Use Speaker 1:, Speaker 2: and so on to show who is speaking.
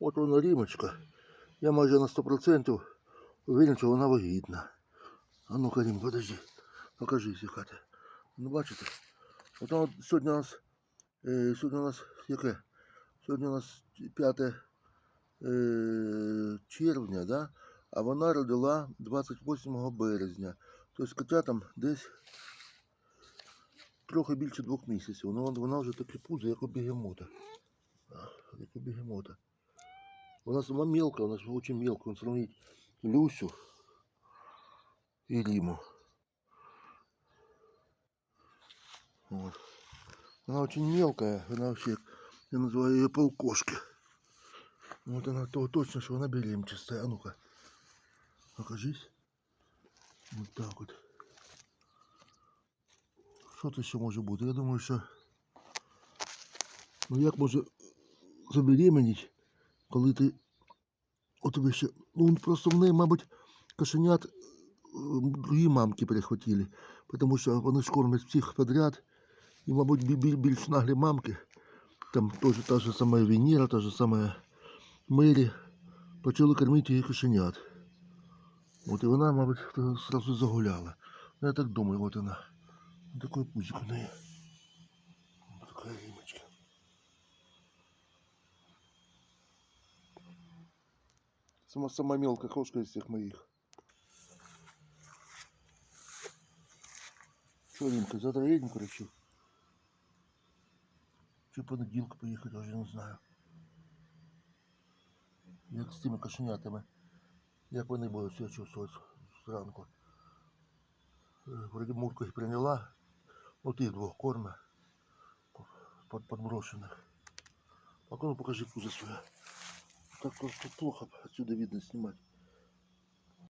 Speaker 1: От вона рімочка. Я майже на 100% уверен, що вона вагітна. А ну-ка, Рім, подожди. Покажись, яка ти. Ну бачите? От вона сьогодні у нас. Е, сьогодні у нас яке? Сьогодні у нас 5 е, червня, да? а вона родила 28 березня. Тобто котятам десь трохи більше двох місяців. Ну, вона вже таке пузо, як у бігемота. Як у бігемота. Вона сама мелка, вона ж очень мелка. Он сравнить Люсю и Риму. Вот. Она очень мелкая, она вообще, я называю ее полкошки. Вот она то точно, что она беременчатая. А ну-ка, покажись. Вот так вот. Що це ще може бути? Я думаю, що. Ну як може забеременіти, коли ти. От тобі ще. Ну просто в неї, мабуть, кошенят е, другі мамки перехватили. Тому що вони ж кормять всіх подряд. І, мабуть, бі- бі- більш наглі мамки. Там теж та ж сама Венера, та ж сама Мері. Почали кормити її кошенят. От і вона, мабуть, одразу загуляла. Ну, я так думаю, от вона. Вот такой пузик у нее. Сама, сама мелкая кошка из всех моих. Что, Римка, завтра едем, короче? Чи понеділка поїхати, я вже не знаю. Як з тими кошенятами. Як вони будуть себе чувствувати зранку. Е, Вроде Мурка їх прийняла. Вот их двух корма под подброшенных. А ну покажи пузо свое. Как, как плохо отсюда видно снимать.